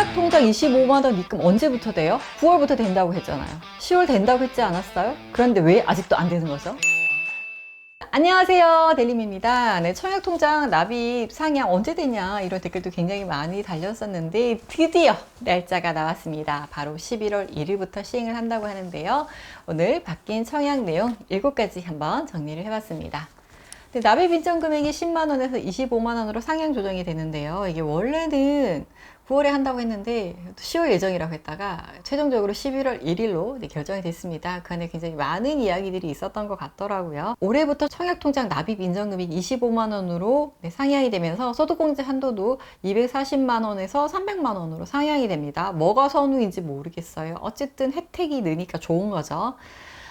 청약 통장 25만 원 입금 언제부터 돼요? 9월부터 된다고 했잖아요. 10월 된다고 했지 않았어요? 그런데 왜 아직도 안 되는 거죠? 안녕하세요. 델림입니다. 네, 청약통장 납입 상향 언제 되냐 이런 댓글도 굉장히 많이 달렸었는데 드디어 날짜가 나왔습니다. 바로 11월 1일부터 시행을 한다고 하는데요. 오늘 바뀐 청약 내용 7가지 한번 정리를 해봤습니다. 근데 납입 인정 금액이 10만 원에서 25만 원으로 상향 조정이 되는데요. 이게 원래는 9월에 한다고 했는데 10월 예정이라고 했다가 최종적으로 11월 1일로 결정이 됐습니다. 그 안에 굉장히 많은 이야기들이 있었던 것 같더라고요. 올해부터 청약통장 납입 인정금액 25만 원으로 네, 상향이 되면서 소득공제 한도도 240만 원에서 300만 원으로 상향이 됩니다. 뭐가 선우인지 모르겠어요. 어쨌든 혜택이 느니까 좋은 거죠.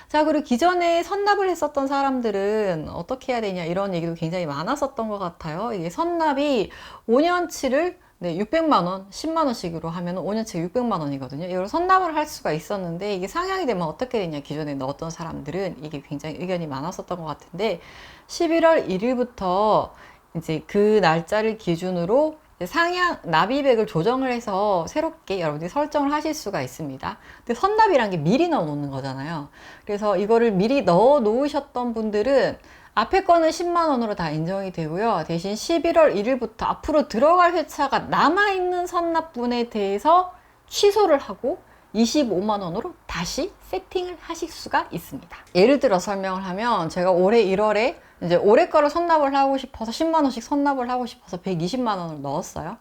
자, 그리고 기존에 선납을 했었던 사람들은 어떻게 해야 되냐 이런 얘기도 굉장히 많았었던 것 같아요. 이게 선납이 5년치를 네, 600만 원, 10만 원씩으로 하면 5년치 600만 원이거든요. 이걸 선납을 할 수가 있었는데 이게 상향이 되면 어떻게 되냐 기존에 넣었던 사람들은 이게 굉장히 의견이 많았었던 것 같은데 11월 1일부터 이제 그 날짜를 기준으로 상향 납입액을 조정을 해서 새롭게 여러분들이 설정을 하실 수가 있습니다. 근데 선납이란 게 미리 넣어 놓는 거잖아요. 그래서 이거를 미리 넣어 놓으셨던 분들은 앞에 거는 10만 원으로 다 인정이 되고요. 대신 11월 1일부터 앞으로 들어갈 회차가 남아있는 선납분에 대해서 취소를 하고 25만 원으로 다시 세팅을 하실 수가 있습니다. 예를 들어 설명을 하면 제가 올해 1월에 이제 올해 거를 선납을 하고 싶어서 10만 원씩 선납을 하고 싶어서 120만 원을 넣었어요.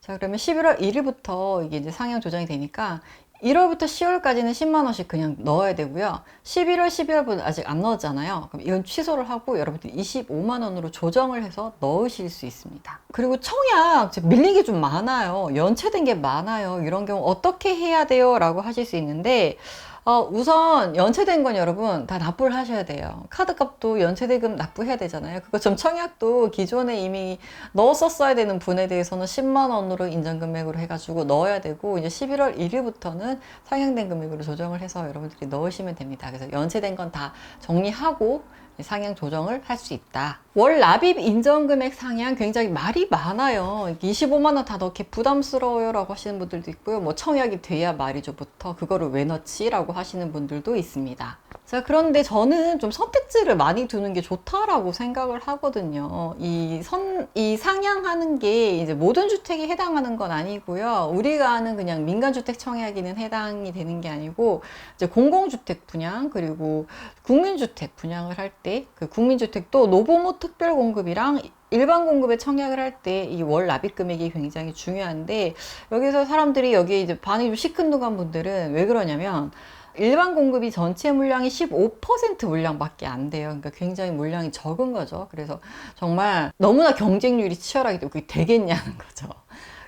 자, 그러면 11월 1일부터 이게 이제 상향 조정이 되니까 1월부터 10월까지는 10만 원씩 그냥 넣어야 되고요. 11월, 12월부터 아직 안 넣었잖아요. 그럼 이건 취소를 하고 여러분들 25만 원으로 조정을 해서 넣으실 수 있습니다. 그리고 청약 밀린 게 좀 많아요. 연체된 게 많아요. 이런 경우 어떻게 해야 돼요? 라고 하실 수 있는데 어, 우선 연체된 건 여러분 다 납부를 하셔야 돼요. 카드 값도 연체대금 납부해야 되잖아요. 그거 좀 청약도 기존에 이미 넣었었어야 되는 분에 대해서는 10만 원으로 인정금액으로 해가지고 넣어야 되고 이제 11월 1일부터는 상향된 금액으로 조정을 해서 여러분들이 넣으시면 됩니다. 그래서 연체된 건 다 정리하고 상향 조정을 할 수 있다. 월 납입 인정금액 상향 굉장히 말이 많아요. 25만 원 다 넣기 부담스러워요 라고 하시는 분들도 있고요. 뭐 청약이 돼야 말이죠부터 그거를 왜 넣지? 라고 하시는 분들도 있습니다. 자, 그런데 저는 좀 선택지를 많이 두는 게 좋다라고 생각을 하거든요. 이 선, 이 상향하는 게 이제 모든 주택에 해당하는 건 아니고요. 우리가 아는 그냥 민간주택 청약에는 해당이 되는 게 아니고, 이제 공공주택 분양, 그리고 국민주택 분양을 할 때, 그 국민주택도 노부모 특별 공급이랑 일반 공급에 청약을 할 때 이 월 납입 금액이 굉장히 중요한데, 여기서 사람들이 여기 이제 반이 좀 시큰둥한 분들은 왜 그러냐면, 일반 공급이 전체 물량이 15% 물량밖에 안 돼요. 그러니까 굉장히 물량이 적은 거죠. 그래서 정말 너무나 경쟁률이 치열하기 때문에 그게 되겠냐는 거죠.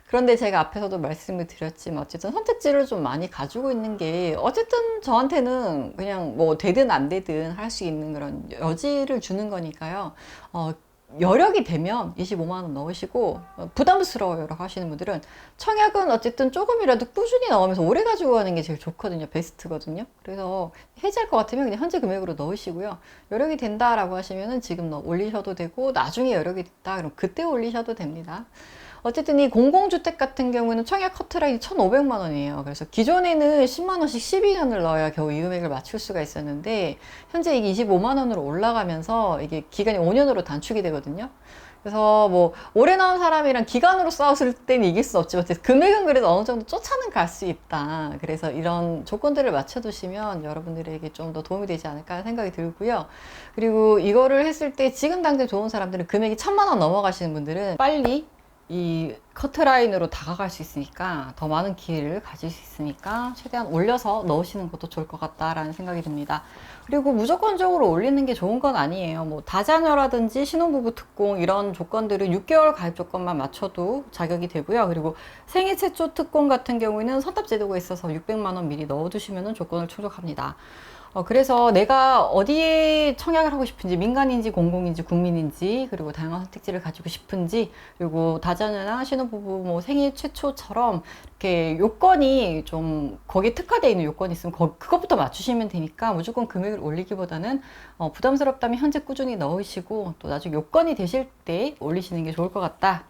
그런데 제가 앞에서도 말씀을 드렸지만 어쨌든 선택지를 좀 많이 가지고 있는 게 어쨌든 저한테는 그냥 뭐 되든 안 되든 할 수 있는 그런 여지를 주는 거니까요. 어, 여력이 되면 25만 원 넣으시고 부담스러워요 라고 하시는 분들은 청약은 어쨌든 조금이라도 꾸준히 넣으면서 오래 가지고 가는 게 제일 좋거든요. 베스트거든요. 그래서 해지할 것 같으면 그냥 현재 금액으로 넣으시고요. 여력이 된다라고 하시면은 지금 넣 올리셔도 되고 나중에 여력이 됐다. 그럼 그때 올리셔도 됩니다 어쨌든 이 공공주택 같은 경우는 청약 커트라인이 1,500만 원이에요. 그래서 기존에는 10만 원씩 12년을 넣어야 겨우 이 금액을 맞출 수가 있었는데 현재 이게 25만 원으로 올라가면서 이게 기간이 5년으로 단축이 되거든요. 그래서 뭐 오래 나온 사람이랑 기간으로 싸웠을 때는 이길 수 없지만 금액은 그래도 어느 정도 쫓아는 갈 수 있다. 그래서 이런 조건들을 맞춰두시면 여러분들에게 좀 더 도움이 되지 않을까 생각이 들고요. 그리고 이거를 했을 때 지금 당장 좋은 사람들은 금액이 천만 원 넘어가시는 분들은 빨리 이 커트라인으로 다가갈 수 있으니까 더 많은 기회를 가질 수 있으니까 최대한 올려서 넣으시는 것도 좋을 것 같다라는 생각이 듭니다. 그리고 무조건적으로 올리는 게 좋은 건 아니에요. 뭐 다자녀라든지 신혼부부 특공 이런 조건들은 6개월 가입 조건만 맞춰도 자격이 되고요. 그리고 생애 최초 특공 같은 경우에는 선탑 제도가 있어서 600만 원 미리 넣어두시면 조건을 충족합니다. 어, 그래서 내가 어디에 청약을 하고 싶은지 민간인지 공공인지 국민인지 그리고 다양한 선택지를 가지고 싶은지 그리고 다자녀나 신혼부부 뭐 생일 최초처럼 이렇게 요건이 좀 거기에 특화되어 있는 요건이 있으면 거, 그것부터 맞추시면 되니까 무조건 금액을 올리기보다는 어, 부담스럽다면 현재 꾸준히 넣으시고 또 나중에 요건이 되실 때 올리시는 게 좋을 것 같다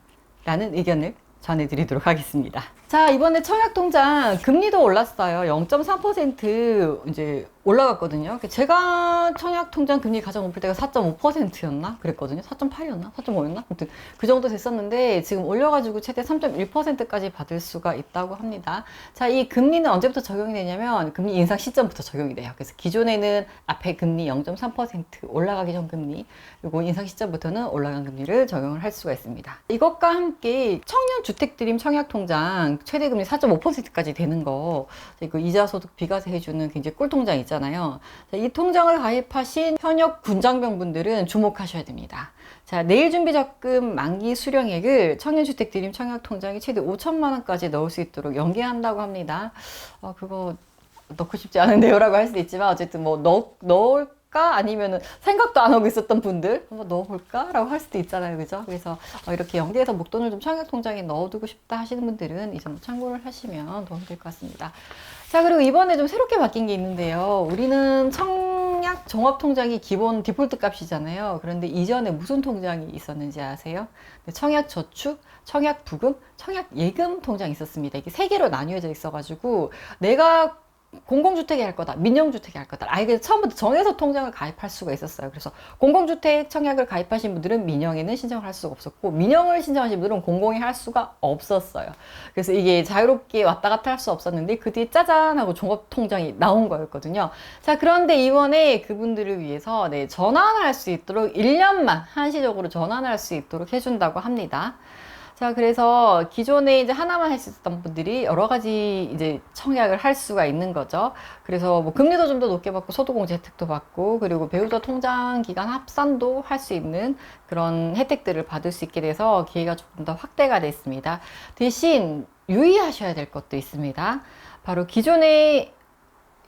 라는 의견을 전해드리도록 하겠습니다. 자, 이번에 청약통장 금리도 올랐어요. 0.3% 이제 올라갔거든요. 제가 청약 통장 금리 가장 높을 때가 4.5%였나? 그랬거든요. 4.8이었나? 4.5였나? 아무튼 그 정도 됐었는데 지금 올려가지고 최대 3.1%까지 받을 수가 있다고 합니다. 자, 이 금리는 언제부터 적용이 되냐면 금리 인상 시점부터 적용이 돼요. 그래서 기존에는 앞에 금리 0.3% 올라가기 전 금리, 그리고 인상 시점부터는 올라간 금리를 적용을 할 수가 있습니다. 이것과 함께 청년 주택 드림 청약 통장 최대 금리 4.5%까지 되는 거, 그 이자 소득 비과세 해주는 굉장히 꿀 통장 있잖아요. 자, 이 통장을 가입하신 현역 군장병분들은 주목하셔야 됩니다. 자, 내일 준비 적금 만기 수령액을 청년주택 드림 청약 통장에 최대 5천만 원까지 넣을 수 있도록 연계한다고 합니다. 어, 그거 넣고 싶지 않은데요라고 할 수도 있지만 어쨌든 뭐 넣, 넣을 까 아니면은 생각도 안 하고 있었던 분들 한번 넣어볼까 라고 할 수도 있잖아요, 그죠? 그래서 어, 이렇게 연계해서 목돈을 좀 청약 통장에 넣어두고 싶다 하시는 분들은 이 점 참고를 하시면 도움이 될 것 같습니다. 자, 그리고 이번에 좀 새롭게 바뀐 게 있는데요. 우리는 청약 종합 통장이 기본 디폴트 값이잖아요. 그런데 이전에 무슨 통장이 있었는지 아세요? 네, 청약 저축, 청약 부금, 청약 예금 통장이 있었습니다. 이게 세 개로 나뉘어져 있어가지고 내가 공공주택이 할 거다, 민영주택이 할 거다. 아예 처음부터 정해서 통장을 가입할 수가 있었어요. 그래서 공공주택 청약을 가입하신 분들은 민영에는 신청을 할 수가 없었고, 민영을 신청하신 분들은 공공에 할 수가 없었어요. 그래서 이게 자유롭게 왔다 갔다 할 수 없었는데, 그 뒤에 짜잔 하고 종합통장이 나온 거였거든요. 자, 그런데 이번에 그분들을 위해서 네, 전환을 할수 있도록 1년만 한시적으로 전환을 할수 있도록 해준다고 합니다. 자, 그래서 기존에 이제 하나만 있었던 분들이 여러 가지 이제 청약을 할 수가 있는 거죠. 그래서 뭐 금리도 좀 더 높게 받고 소득공제 혜택도 받고 그리고 배우자 통장 기간 합산도 할 수 있는 그런 혜택들을 받을 수 있게 돼서 기회가 조금 더 확대가 됐습니다. 대신 유의하셔야 될 것도 있습니다. 바로 기존에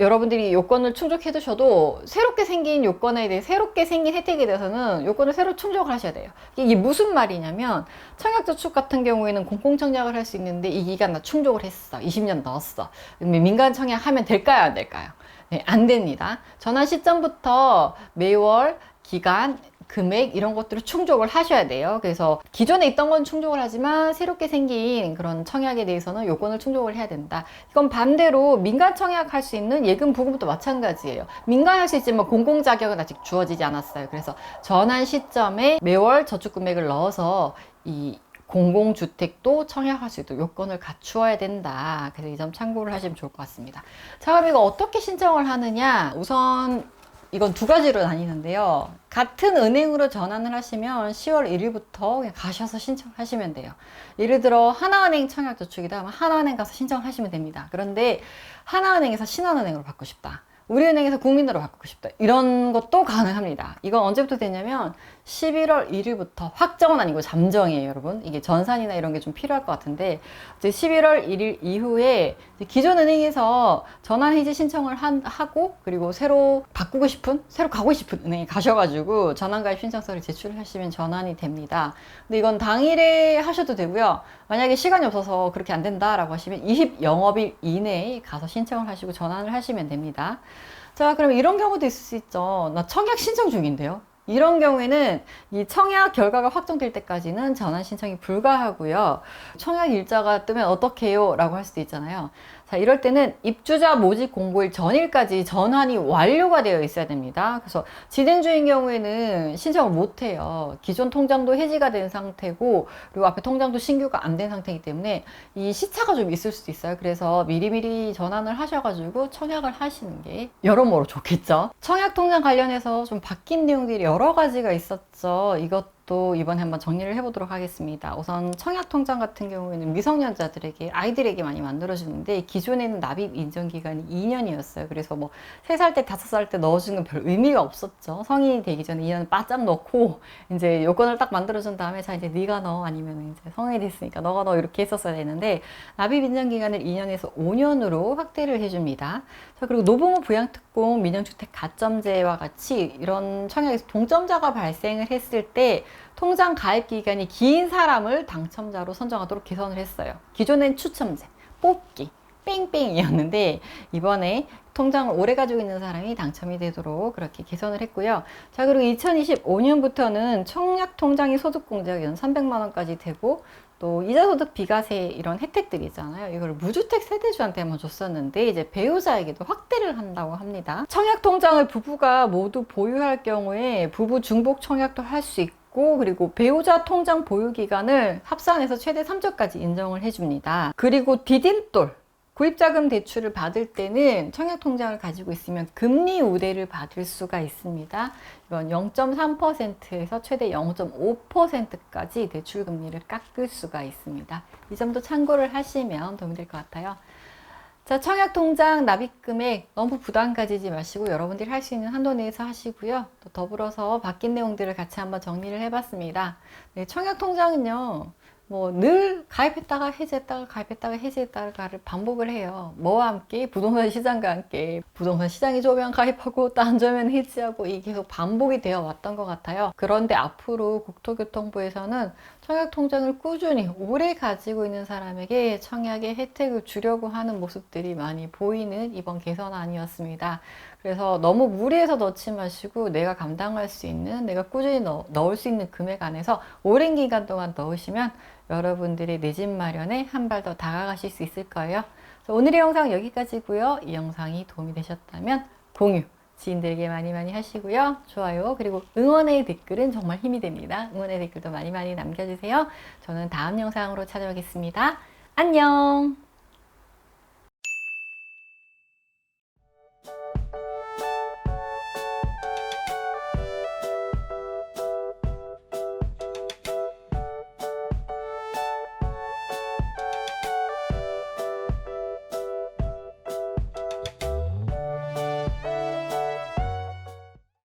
여러분들이 요건을 충족해 두셔도 새롭게 생긴 요건에 대해 새롭게 생긴 혜택에 대해서는 요건을 새로 충족을 하셔야 돼요. 이게 무슨 말이냐면 청약저축 같은 경우에는 공공청약을 할 수 있는데 이 기간 나 충족을 했어. 20년 넣었어. 민간 청약하면 될까요? 안 될까요? 네, 안 됩니다. 전환 시점부터 매월 기간 금액 이런 것들을 충족을 하셔야 돼요. 그래서 기존에 있던 건 충족을 하지만 새롭게 생긴 그런 청약에 대해서는 요건을 충족을 해야 된다. 이건 반대로 민간 청약할 수 있는 예금 부금도 마찬가지예요. 민간 할 수 있지만 공공 자격은 아직 주어지지 않았어요. 그래서 전환 시점에 매월 저축 금액을 넣어서 이 공공주택도 청약할 수 있도록 요건을 갖추어야 된다. 그래서 이 점 참고를 하시면 좋을 것 같습니다. 자, 그럼 이거 어떻게 신청을 하느냐? 우선 이건 두 가지로 나뉘는데요. 같은 은행으로 전환을 하시면 10월 1일부터 그냥 가셔서 신청하시면 돼요. 예를 들어 하나은행 청약저축이다 하면 하나은행 가서 신청하시면 됩니다. 그런데 하나은행에서 신한은행으로 받고 싶다. 우리은행에서 국민으로 바꾸고 싶다. 이런 것도 가능합니다. 이건 언제부터 되냐면 11월 1일부터 확정은 아니고 잠정이에요, 여러분. 이게 전산이나 이런 게 좀 필요할 것 같은데 이제 11월 1일 이후에 기존 은행에서 전환 해지 신청을 한, 하고 그리고 새로 바꾸고 싶은 새로 가고 싶은 은행에 가셔가지고 전환 가입 신청서를 제출하시면 전환이 됩니다. 근데 이건 당일에 하셔도 되고요. 만약에 시간이 없어서 그렇게 안 된다라고 하시면 20 영업일 이내에 가서 신청을 하시고 전환을 하시면 됩니다. 자, 그럼 이런 경우도 있을 수 있죠. 나 청약 신청 중인데요. 이런 경우에는 이 청약 결과가 확정될 때까지는 전환 신청이 불가하고요. 청약 일자가 뜨면 어떻게 해요? 라고 할 수도 있잖아요. 자, 이럴 때는 입주자 모집 공고일 전일까지 전환이 완료가 되어 있어야 됩니다. 그래서 진행중인 경우에는 신청을 못 해요. 기존 통장도 해지가 된 상태고, 그리고 앞에 통장도 신규가 안 된 상태이기 때문에 이 시차가 좀 있을 수도 있어요. 그래서 미리미리 전환을 하셔가지고 청약을 하시는 게 여러모로 좋겠죠. 청약 통장 관련해서 좀 바뀐 내용들이 여러 가지가 있었죠. 이것 또 이번에 한번 정리를 해보도록 하겠습니다. 우선 청약통장 같은 경우에는 미성년자들에게 아이들에게 많이 만들어주는데 기존에는 납입 인정 기간이 2년이었어요. 그래서 뭐 3살 때 5살 때 넣어주는 별 의미가 없었죠. 성인이 되기 전에 2년 바짝 넣고 이제 요건을 딱 만들어준 다음에 자 이제 네가 넣어 아니면 이제 성인이 됐으니까 너가 넣어 이렇게 했었어야 되는데 납입 인정 기간을 2년에서 5년으로 확대를 해줍니다. 자 그리고 노부모 부양특공 민영주택 가점제와 같이 이런 청약에서 동점자가 발생을 했을 때 통장 가입 기간이 긴 사람을 당첨자로 선정하도록 개선을 했어요. 기존엔 추첨제, 뽑기, 뺑뺑이었는데 이번에 통장을 오래 가지고 있는 사람이 당첨이 되도록 그렇게 개선을 했고요. 자, 그리고 2025년부터는 청약 통장이 소득 공제가 연 300만 원까지 되고 또또 이자 소득 비과세 이런 혜택들이 있잖아요. 이걸 무주택 세대주한테만 줬었는데 이제 배우자에게도 확대를 한다고 합니다. 청약 통장을 부부가 모두 보유할 경우에 부부 중복 청약도 할 수 있고 그리고 배우자 통장 보유 기간을 합산해서 최대 3조까지 인정을 해줍니다. 그리고 디딤돌 구입자금 대출을 받을 때는 청약통장을 가지고 있으면 금리 우대를 받을 수가 있습니다. 이건 0.3%에서 최대 0.5%까지 대출 금리를 깎을 수가 있습니다. 이 점도 참고를 하시면 도움이 될 것 같아요. 자, 청약 통장 납입 금액 너무 부담 가지지 마시고 여러분들이 할 수 있는 한도 내에서 하시고요. 또 더불어서 바뀐 내용들을 같이 한번 정리를 해봤습니다. 네, 청약 통장은요. 뭐 늘 가입했다가 해지했다가 가입했다가 해지했다가를 반복을 해요. 뭐와 함께 부동산 시장과 함께 부동산 시장이 좋으면 가입하고 또안 좋으면 해지하고 이게 계속 반복이 되어 왔던 것 같아요. 그런데 앞으로 국토교통부에서는 청약 통장을 꾸준히 오래 가지고 있는 사람에게 청약의 혜택을 주려고 하는 모습들이 많이 보이는 이번 개선안이었습니다. 그래서 너무 무리해서 넣지 마시고 내가 감당할 수 있는 내가 꾸준히 넣, 넣을 수 있는 금액 안에서 오랜 기간 동안 넣으시면 여러분들의 내집 마련에 한 발 더 다가가실 수 있을 거예요. 오늘의 영상 여기까지고요. 이 영상이 도움이 되셨다면 공유 지인들에게 많이 많이 하시고요. 좋아요. 그리고 응원의 댓글은 정말 힘이 됩니다. 응원의 댓글도 많이 많이 남겨주세요. 저는 다음 영상으로 찾아오겠습니다. 안녕!